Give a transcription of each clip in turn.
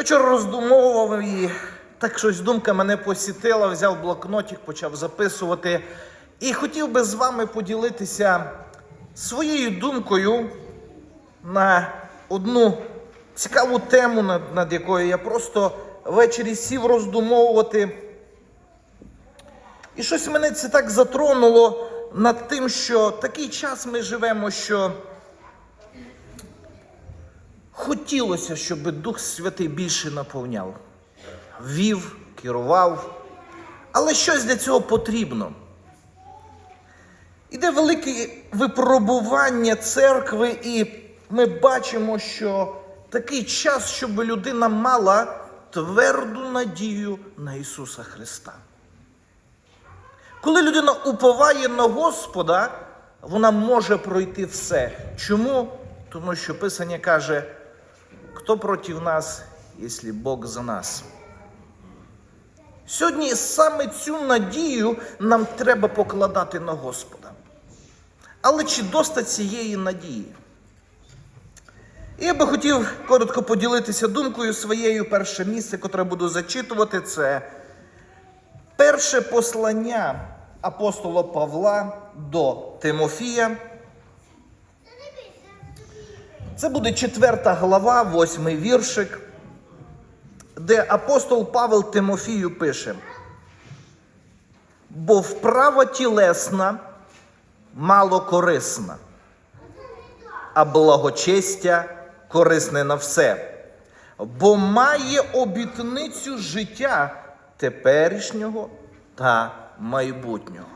Я вчора роздумовував і так щось думка мене посітила, взяв блокнотик, почав записувати. І хотів би з вами поділитися своєю думкою на одну цікаву тему, над, над якою я просто ввечері сів роздумовувати. І щось мене це так затронуло над тим, що такий час ми живемо, що хотілося, щоб Дух Святий більше наповняв, вів, керував. Але щось для цього потрібно. Іде велике випробування церкви, і ми бачимо, що такий час, щоб людина мала тверду надію на Ісуса Христа. Коли людина уповає на Господа, вона може пройти все. Чому? Тому що Писання каже, хто проти нас, якщо Бог за нас. Сьогодні саме цю надію нам треба покладати на Господа. Але чи доста цієї надії? І я би хотів коротко поділитися думкою своєю. Перше місце, котре буду зачитувати, це перше послання апостола Павла до Тимофія. Це буде четверта глава, восьмий віршик, де апостол Павел Тимофію пише: бо вправа тілесна мало корисна, а благочестя корисне на все, бо має обітницю життя теперішнього та майбутнього.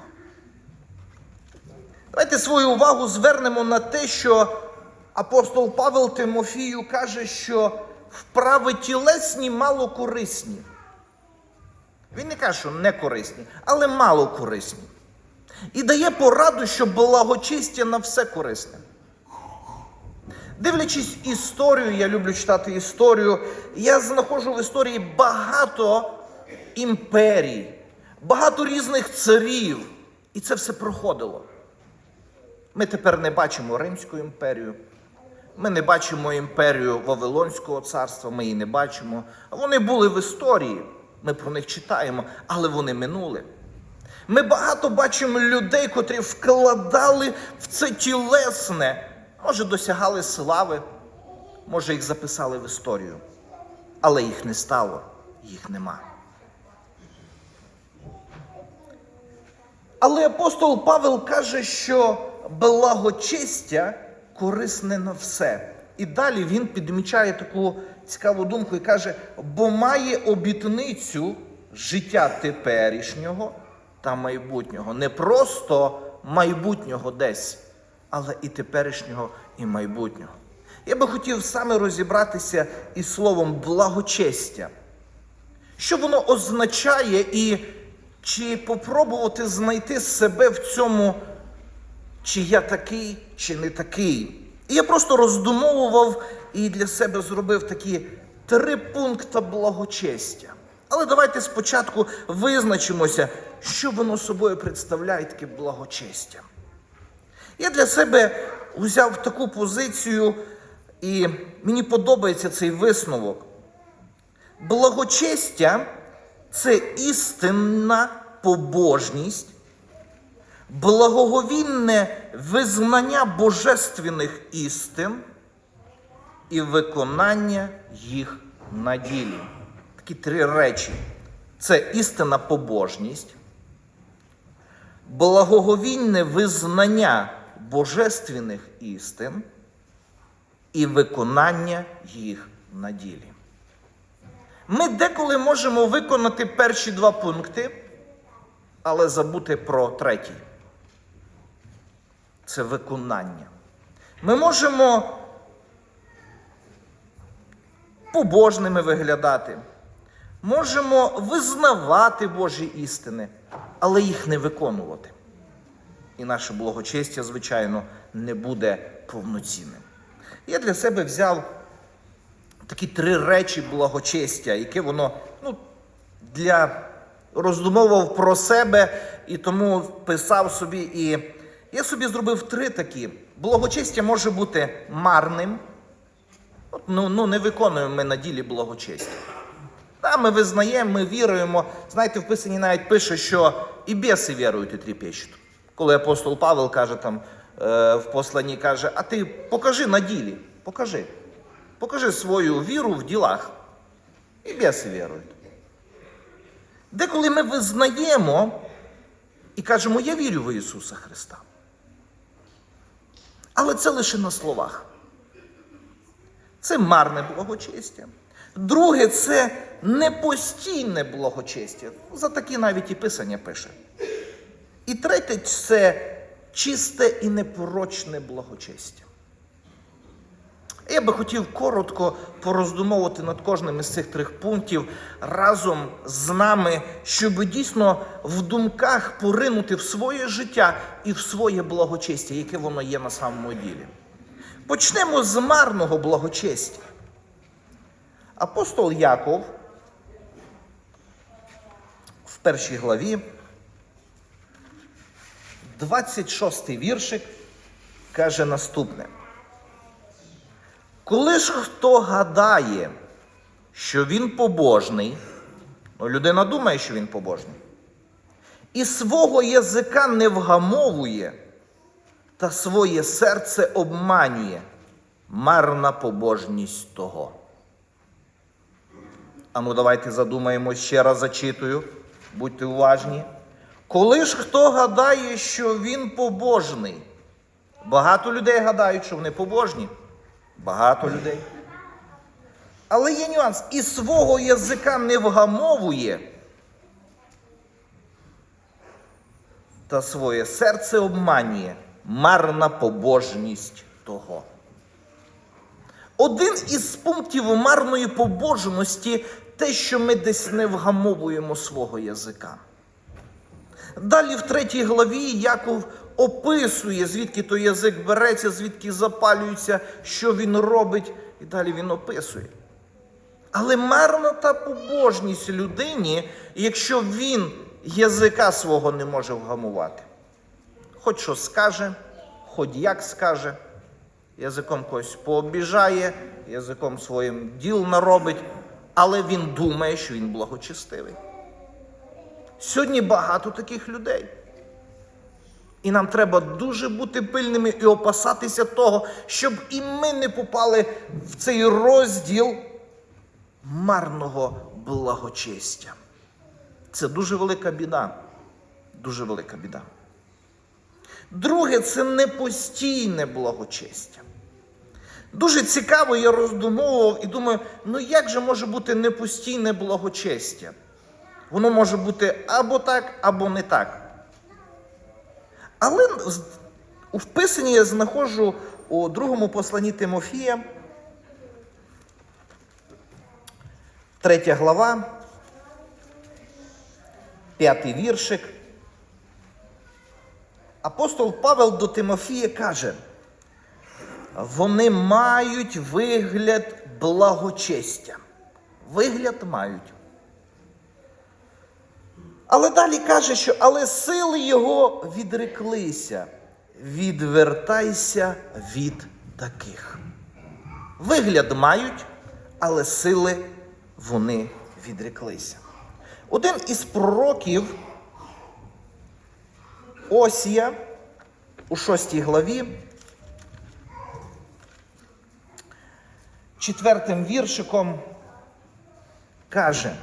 Давайте свою увагу звернемо на те, що апостол Павел Тимофію каже, що вправи тілесні мало корисні. Він не каже, що не корисні, але мало корисні. І дає пораду, що благочистя на все корисне. Дивлячись історію, я люблю читати історію, я знаходжу в історії багато імперій, багато різних царів. І це все проходило. Ми тепер не бачимо Римську імперію, ми не бачимо імперію Вавилонського царства, ми її не бачимо. Вони були в історії, ми про них читаємо, але вони минули. Ми багато бачимо людей, котрі вкладали в це тілесне, може, досягали слави, може, їх записали в історію, але їх не стало, їх нема. Але апостол Павел каже, що благочестя корисне на все. І далі він підмічає таку цікаву думку і каже: бо має обітницю життя теперішнього та майбутнього. Не просто майбутнього десь, але і теперішнього, і майбутнього. Я би хотів саме розібратися із словом благочестя. Що воно означає, і чи попробувати знайти себе в цьому, чи я такий, чи не такий. І я просто роздумовував і для себе зробив такі три пункти благочестя. Але давайте спочатку визначимося, що воно собою представляє таке благочестя. Я для себе взяв таку позицію, і мені подобається цей висновок. Благочестя це істинна побожність, благоговінне визнання божественних істин і виконання їх на ділі. Такі три речі: це істинна побожність, благоговінне визнання божественних істин і виконання їх на ділі. Ми деколи можемо виконати перші два пункти, але забути про третій. Це виконання. Ми можемо побожними виглядати, можемо визнавати Божі істини, але їх не виконувати. І наше благочестя, звичайно, не буде повноцінним. Я для себе взяв такі три речі благочестя, яке воно ну, для роздумовував про себе і тому писав собі. І я собі зробив три такі. Благочестя може бути марним, От, ну, ну, не виконуємо ми на ділі благочестя. Та ми визнаємо, ми віруємо. Знаєте, в Писанні навіть пише, що і біси вірують і тріпещуть. Коли апостол Павел каже там е, в посланні, каже, а ти покажи на ділі, покажи. Покажи свою віру в ділах. І біси вірують. Деколи ми визнаємо і кажемо, я вірю в Ісуса Христа. Але це лише на словах. Це марне благочестя. Друге, це непостійне благочестя. За такі навіть і писання пише. І третє це чисте і непорочне благочестя. Я би хотів коротко пороздумовувати над кожним із цих трьох пунктів разом з нами, щоб дійсно в думках поринути в своє життя і в своє благочестя, яке воно є на самому ділі. Почнемо з марного благочестя. Апостол Яков в першій главі, 26 віршик, каже наступне. Коли ж хто гадає, що він побожний, ну людина думає, що він побожний, і свого язика не вгамовує, та своє серце обманює, марна побожність того. А ну давайте задумаємось ще раз зачитую, будьте уважні. Коли ж хто гадає, що він побожний, багато людей гадають, що вони побожні. Багато людей. Але є нюанс. І свого язика не вгамовує, та своє серце обманює марна побожність того. Один із пунктів марної побожності те, що ми десь не вгамовуємо свого язика. Далі в третій главі Яков описує, звідки той язик береться, звідки запалюється, що він робить, і далі він описує. Але марна та побожність людині, якщо він язика свого не може вгамувати. Хоч що скаже, хоч як скаже, язиком когось пообіжає, язиком своїм діл наробить, але він думає, що він благочестивий. Сьогодні багато таких людей. І нам треба дуже бути пильними і опасатися того, щоб і ми не попали в цей розділ марного благочестя. Це дуже велика біда. Дуже велика біда. Друге, це непостійне благочестя. Дуже цікаво, я роздумовував і думаю, ну як же може бути непостійне благочестя? Воно може бути або так, або не так. Але у вписанні я знаходжу у другому посланні Тимофія, третя глава, п'ятий віршик. Апостол Павел до Тимофія каже, вони мають вигляд благочестя. Вигляд мають. Але далі каже, що але сили його відреклися. Відвертайся від таких. Вигляд мають, але сили вони відреклися. Один із пророків Осія у шостій главі, четвертим віршиком каже,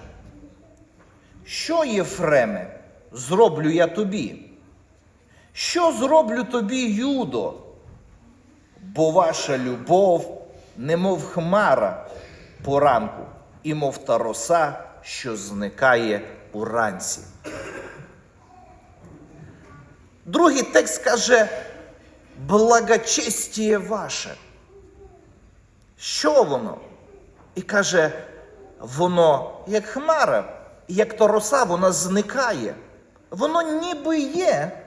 що, Єфреме, зроблю я тобі? Що зроблю тобі, Юдо? Бо ваша любов, немов хмара поранку, і мов та роса, що зникає уранці. Другий текст каже, благочестіє ваше. Що воно? І каже, воно як хмара, як то роса, вона зникає. Воно ніби є,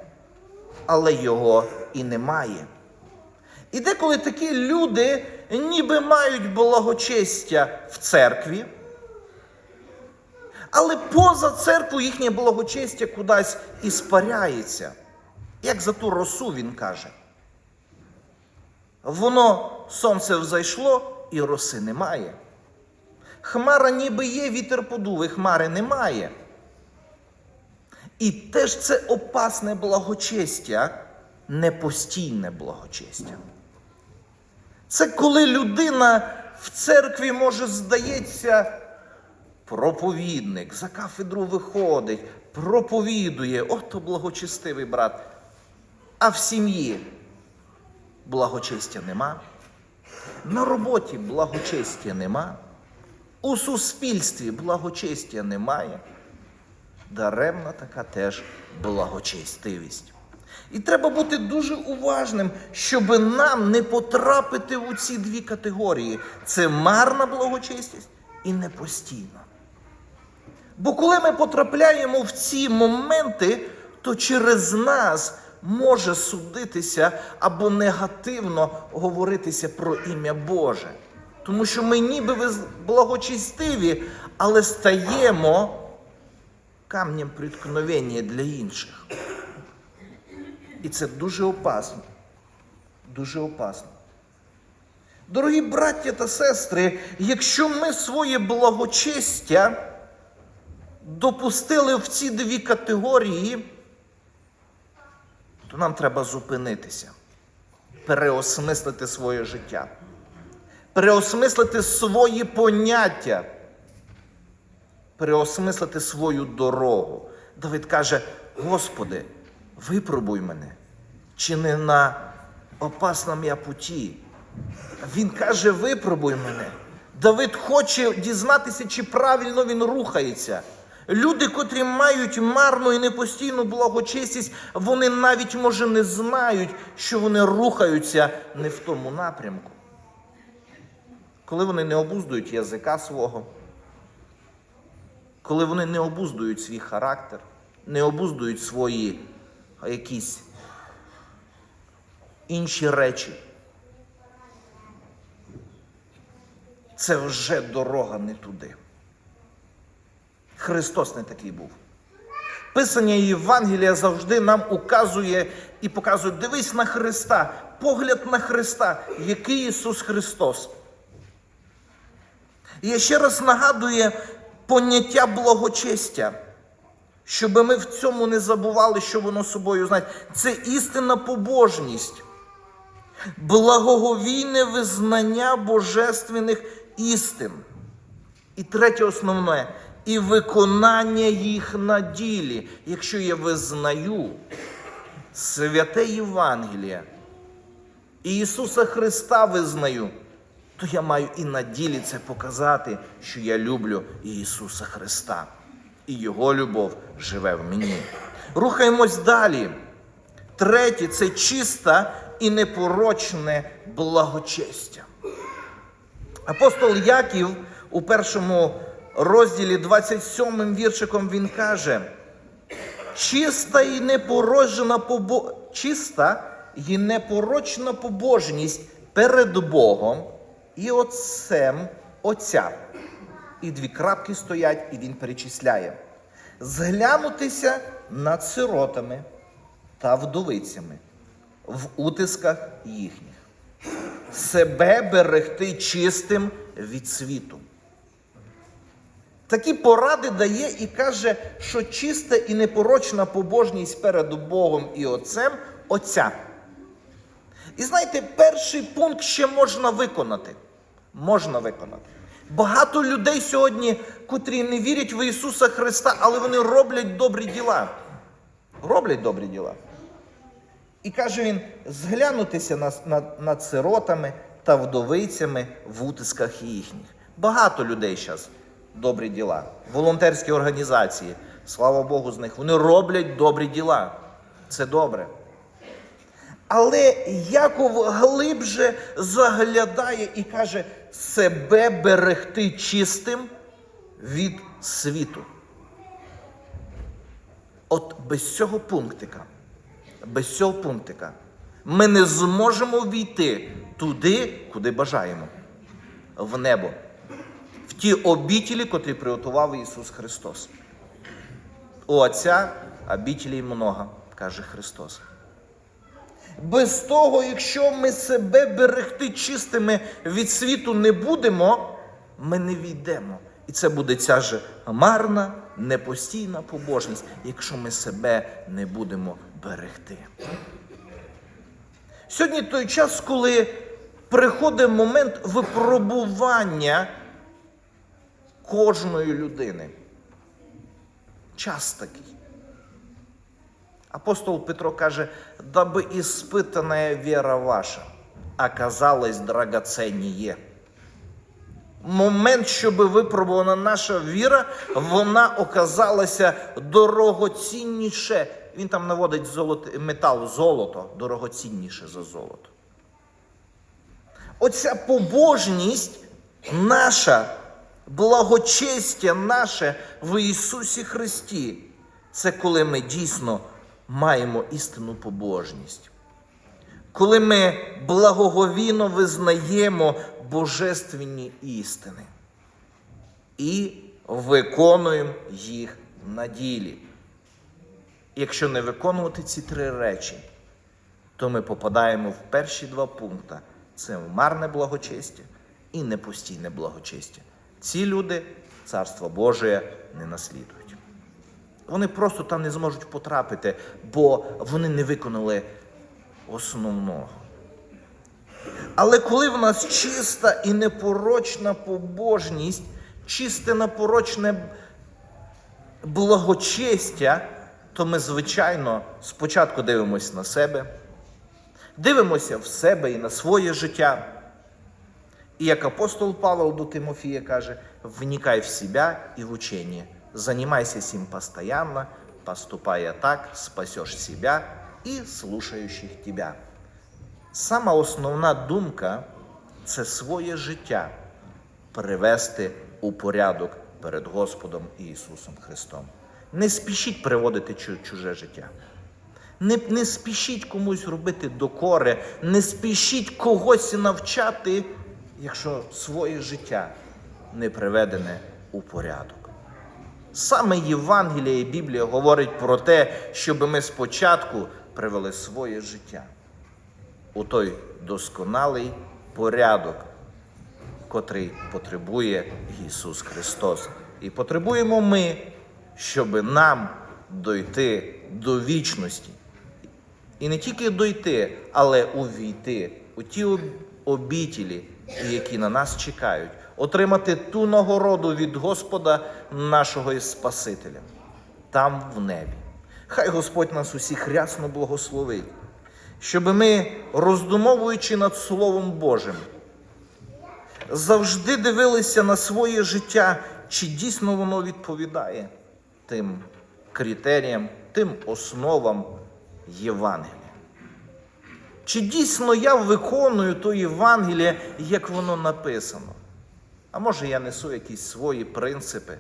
але його і немає. І деколи такі люди ніби мають благочестя в церкві, але поза церквою їхнє благочестя кудись іспаряється. Як за ту росу він каже. Воно сонце взайшло і роси немає. Хмара ніби є, вітер подув, хмари немає. І теж це опасне благочестя, непостійне благочестя. Це коли людина в церкві може, здається, проповідник, за кафедру виходить, проповідує, ото благочестивий брат. А в сім'ї благочестя нема, на роботі благочестя нема, у суспільстві благочестя немає. Даремна така теж благочестивість. І треба бути дуже уважним, щоб нам не потрапити у ці дві категорії: це марна благочестість і непостійна. Бо коли ми потрапляємо в ці моменти, то через нас може судитися або негативно говоритися про ім'я Боже. Тому що ми ніби виз- благочестиві, але стаємо камнем приткновення для інших. І це дуже опасно. Дуже опасно. Дорогі браття та сестри, якщо ми своє благочестя допустили в ці дві категорії, то нам треба зупинитися, переосмислити своє життя, переосмислити свої поняття, переосмислити свою дорогу. Давид каже: Господи, випробуй мене, чи не на опасному я путі. Він каже: випробуй мене. Давид хоче дізнатися, чи правильно він рухається. Люди, котрі мають марну і непостійну благочестість, вони навіть, може, не знають, що вони рухаються не в тому напрямку. Коли вони не обуздують язика свого, коли вони не обуздують свій характер, не обуздують свої якісь інші речі. Це вже дорога не туди. Христос не такий був. Писання Євангелія завжди нам указує і показує: дивись на Христа, погляд на Христа, який Ісус Христос. І ще раз нагадую поняття благочестя, щоб ми в цьому не забували, що воно собою знає. Це істинна побожність, благоговійне визнання божественних істин. І третє основне і виконання їх на ділі. Якщо я визнаю святе Євангеліє і Ісуса Христа визнаю, то я маю і на ділі це показати, що я люблю Ісуса Христа. І Його любов живе в мені. Рухаємось далі. Третє це чисте і непорочне благочестя. Апостол Яків у першому розділі 27 віршиком він каже: чиста і непорочна побо... чиста і непорочна побожність перед Богом і Отцем Отця. І дві крапки стоять, і він перечисляє. Зглянутися над сиротами та вдовицями в утисках їхніх себе берегти чистим від світу. Такі поради дає і каже, що чиста і непорочна побожність перед Богом і Отцем Отця. І знаєте, перший пункт ще можна виконати. Можна виконати. Багато людей сьогодні, котрі не вірять в Ісуса Христа, але вони роблять добрі діла. Роблять добрі діла. І каже він: зглянутися над, над, над сиротами та вдовицями в утисках їхніх. Багато людей зараз добрі діла. Волонтерські організації, слава Богу, з них. Вони роблять добрі діла. Це добре. Але Яков глибше заглядає і каже, себе берегти чистим від світу. От без цього пунктика без цього пунктика ми не зможемо війти туди, куди бажаємо, в небо, в ті обітілі, котрі приготував Ісус Христос. У Отця обітілей много, каже Христос. Без того, якщо ми себе берегти чистими від світу не будемо, ми не війдемо. І це буде ця ж марна, непостійна побожність, якщо ми себе не будемо берегти. Сьогодні той час, коли приходить момент випробування кожної людини. Час такий. Апостол Петро каже, даби іспитана віра ваша оказалась драгоценніє. Момент, щоб випробувана наша віра, вона оказалася дорогоцінніше. Він там наводить золото, метал, золото, дорогоцінніше за золото. Оця побожність наша, благочестя наше в Ісусі Христі, це коли ми дійсно маємо істинну побожність. Коли ми благоговійно визнаємо божественні істини і виконуємо їх на ділі. Якщо не виконувати ці три речі, то ми попадаємо в перші два пункти: це марне благочестя і непостійне благочестя. Ці люди Царство Боже не наслідують. Вони просто там не зможуть потрапити, бо вони не виконали основного. Але коли в нас чиста і непорочна побожність, чисте непорочне благочестя, то ми, звичайно, спочатку дивимося на себе, дивимося в себе і на своє життя. І як апостол Павел до Тимофія каже, вникай в себя і в учение, занимайся сим постоянно, поступая так, спасешь себя і слушаючих тебя. Сама основна думка це своє життя привести у порядок перед Господом Ісусом Христом. Не спішіть приводити чуже життя. Не, не спішіть комусь робити докори, не спішіть когось навчати, якщо своє життя не приведене у порядок. Саме Євангелія і Біблія говорить про те, щоб ми спочатку привели своє життя у той досконалий порядок, котрий потребує Ісус Христос. І потребуємо ми, щоб нам дойти до вічності. І не тільки дойти, але увійти у ті обітілі, які на нас чекають, отримати ту нагороду від Господа нашого і Спасителя, там в небі. Хай Господь нас усіх рясно благословить, щоб ми, роздумовуючи над Словом Божим, завжди дивилися на своє життя, чи дійсно воно відповідає тим критеріям, тим основам Євангелія. Чи дійсно я виконую то Євангеліє, як воно написано? А може я несу якісь свої принципи?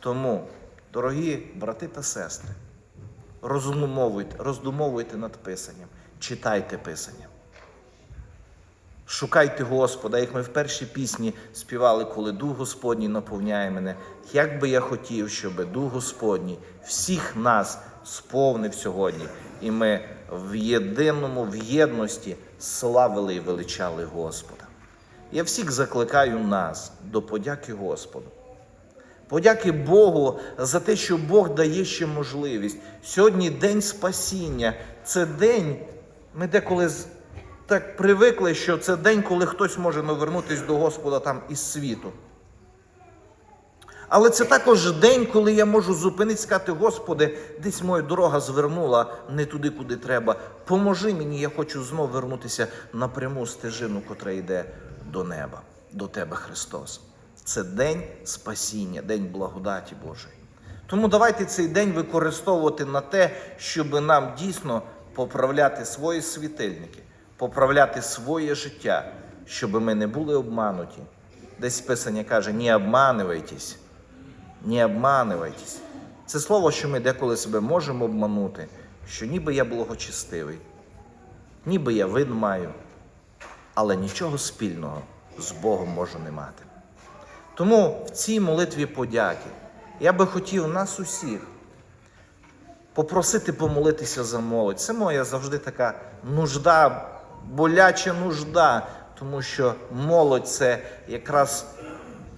Тому, дорогі брати та сестри, роздумовуйте, роздумовуйте над Писанням, читайте Писання. Шукайте Господа, як ми в першій пісні співали, коли Дух Господній наповняє мене. Як би я хотів, щоб Дух Господній всіх нас сповнив сьогодні, і ми в єдиному, в єдності славили і величали Господа. Я всіх закликаю нас до подяки Господу. Подяки Богу за те, що Бог дає ще можливість. Сьогодні день спасіння. Це день, ми деколи так привикли, що це день, коли хтось може навернутися до Господа там із світу. Але це також день, коли я можу зупинитися і сказати, Господи, десь моя дорога звернула не туди, куди треба. Поможи мені, я хочу знову вернутися на пряму стежину, котра йде до неба, до Тебе, Христос. Це день спасіння, день благодаті Божої. Тому давайте цей день використовувати на те, щоб нам дійсно поправляти свої світильники, поправляти своє життя, щоб ми не були обмануті. Десь Писання каже, не обманюйтесь, не обманюйтесь. Це слово, що ми деколи себе можемо обманути, що ніби я благочестивий, ніби я вид маю, але нічого спільного з Богом можу не мати. Тому в цій молитві подяки я би хотів нас усіх попросити помолитися за молодь. Це моя завжди така нужда, боляча нужда, тому що молодь це якраз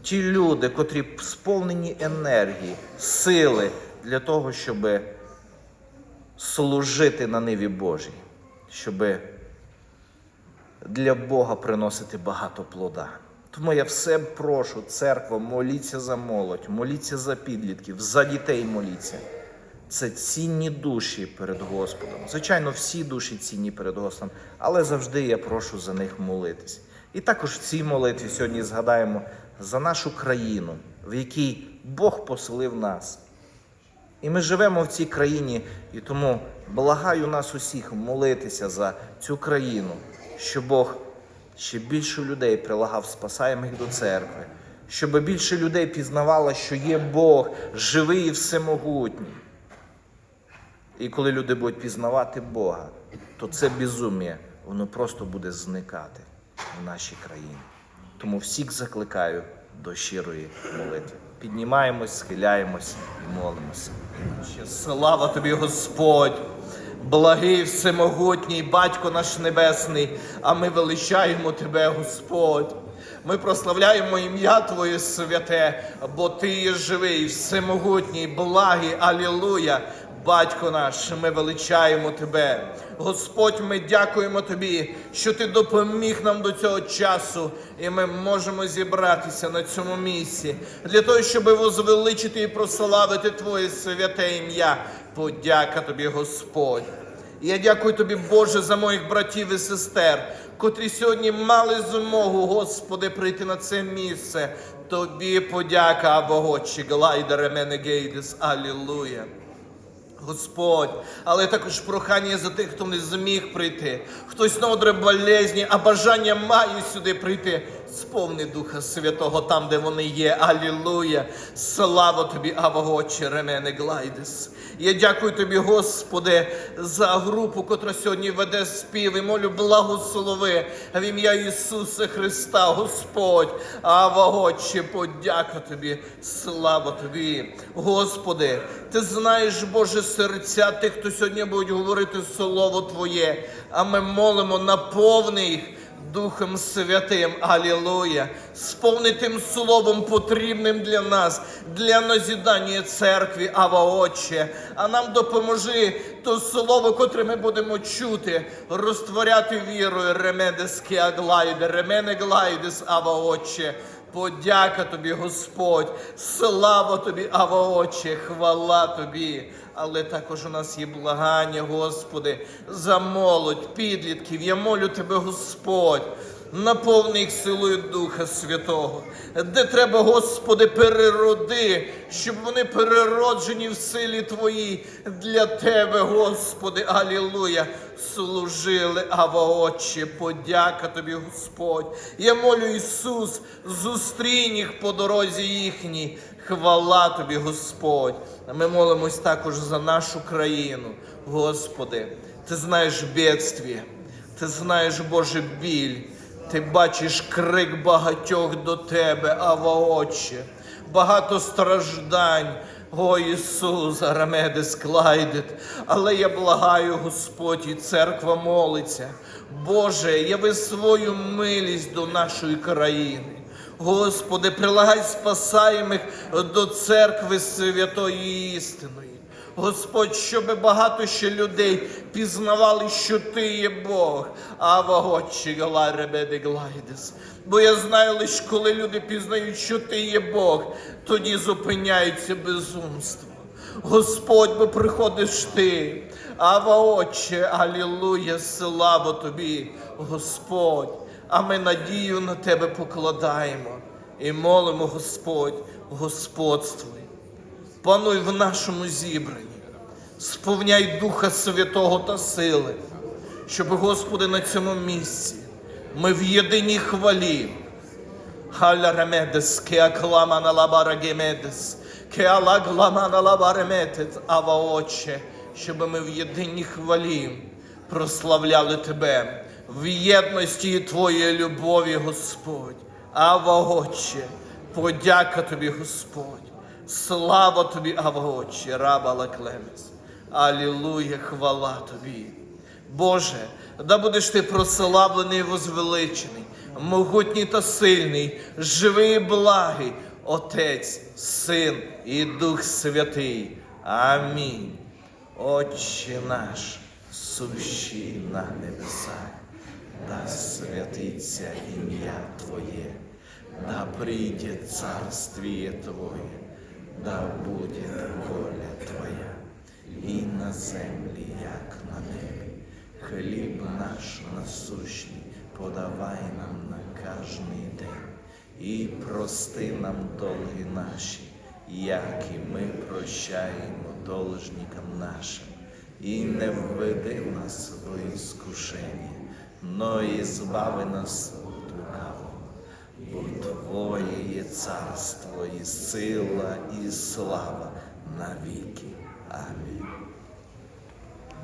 ті люди, котрі сповнені енергії, сили для того, щоб служити на ниві Божій, щоб для Бога приносити багато плода. Тому я все прошу, церква, моліться за молодь, моліться за підлітків, за дітей моліться. Це цінні душі перед Господом. Звичайно, всі душі цінні перед Господом, але завжди я прошу за них молитись. І також в цій молитві сьогодні згадаємо за нашу країну, в якій Бог поселив нас. І ми живемо в цій країні, і тому благаю нас усіх молитися за цю країну, щоб Бог ще більше людей прилагав спасаємих до церкви, щоб більше людей пізнавало, що є Бог живий і всемогутній. І коли люди будуть пізнавати Бога, то це безум'я, воно просто буде зникати в нашій країні. Тому всіх закликаю до щирої молитви. Піднімаємось, схиляємось і молимося. Слава тобі, Господь! Благий всемогутній, Батько наш Небесний, а ми величаємо Тебе, Господь. Ми прославляємо ім'я Твоє святе, бо Ти є живий, всемогутній, благий, алілуя. Батько наш, ми величаємо Тебе. Господь, ми дякуємо Тобі, що Ти допоміг нам до цього часу, і ми можемо зібратися на цьому місці для того, щоб возвеличити і прославити Твоє святе ім'я. Подяка Тобі, Господь. Я дякую тобі, Боже, за моїх братів і сестер, котрі сьогодні мали змогу, Господи, прийти на це місце. Тобі подяка, Абогочі, глайдере мене гейдес, алілуя. Господь, але також прохання за тих, хто не зміг прийти. Хтось на одре болезні, а бажання має сюди прийти. Сповни Духа Святого там, де вони є. Алілуя! Слава тобі, Авагочі, Ремене Глайдес. Я дякую тобі, Господи, за групу, котра сьогодні веде спів. І молю благослови в ім'я Ісуса Христа, Господь. Авагочі, подяка тобі, слава тобі. Господи, ти знаєш, Боже, серця тих, хто сьогодні будуть говорити Слово Твоє, а ми молимо, наповни їх. Духом Святим, Алілуя, сповни тим словом потрібним для нас, для назідання церкви, Ава Отче. А нам допоможи то слово, котре ми будемо чути, розтворяти вірою. Ремедес кіаглайде, ремене глайдес, Ава Отче. Подяка тобі, Господь, слава тобі, Ава Отче, хвала тобі. Але також у нас є благання, Господи, за молодь, підлітків. Я молю Тебе, Господь. Наповни їх силою Духа Святого, де треба, Господи, перероди, щоб вони перероджені в силі Твоїй для Тебе, Господи, Алілуя, служили, Ава Отче, подяка Тобі, Господь. Я молю Ісус, зустрінь їх по дорозі їхній. Хвала Тобі, Господь. Ми молимось також за нашу країну, Господи. Ти знаєш бедстві, ти знаєш Боже біль. Ти бачиш крик багатьох до тебе, Ава Отче, багато страждань. О Ісус, Арамедес Клайдет, але я благаю, Господь, і церква молиться. Боже, яви свою милість до нашої країни. Господи, прилагай спасаємих до церкви святої істиної. Господь, щоб багато ще людей пізнавали, що Ти є Бог. Ава Отче, Галай Глайдес. Бо я знаю лише, коли люди пізнають, що Ти є Бог, тоді зупиняється безумство. Господь, бо приходиш Ти. Ава Отче, Алілуя, слава Тобі, Господь. А ми надію на Тебе покладаємо і молимо, Господь, господствуй. Пануй в нашому зібранні, сповняй Духа Святого та сили, щоб, Господи, на цьому місці ми в єдиній хвалі. Халя ремедес, ке на лабара гемедес, ке алаглама на лабара метет, ава Отче, щоб ми в єдиній хвалі прославляли Тебе в єдності Твоєї любові, Господь. Ава Отче, подяка Тобі, Господь. Слава тобі, Авгочі, раба Леклемес. Алілуя, хвала тобі. Боже, да будеш ти прославлений і возвеличений, могутній та сильний, живий і благий, Отець, Син і Дух Святий. Амінь. Отче наш, сущий на небесах, да святиться ім'я Твоє, да прийде царствіє Твоє, да буде воля Твоя, і на землі, як на небі. Хліб наш насущний подавай нам на кожний день, і прости нам долги наші, як і ми прощаємо должникам нашим, і не введи нас в іскушення, но і збави нас від лукавого. Бо Твоє є царство, і сила, і слава навіки. Амінь.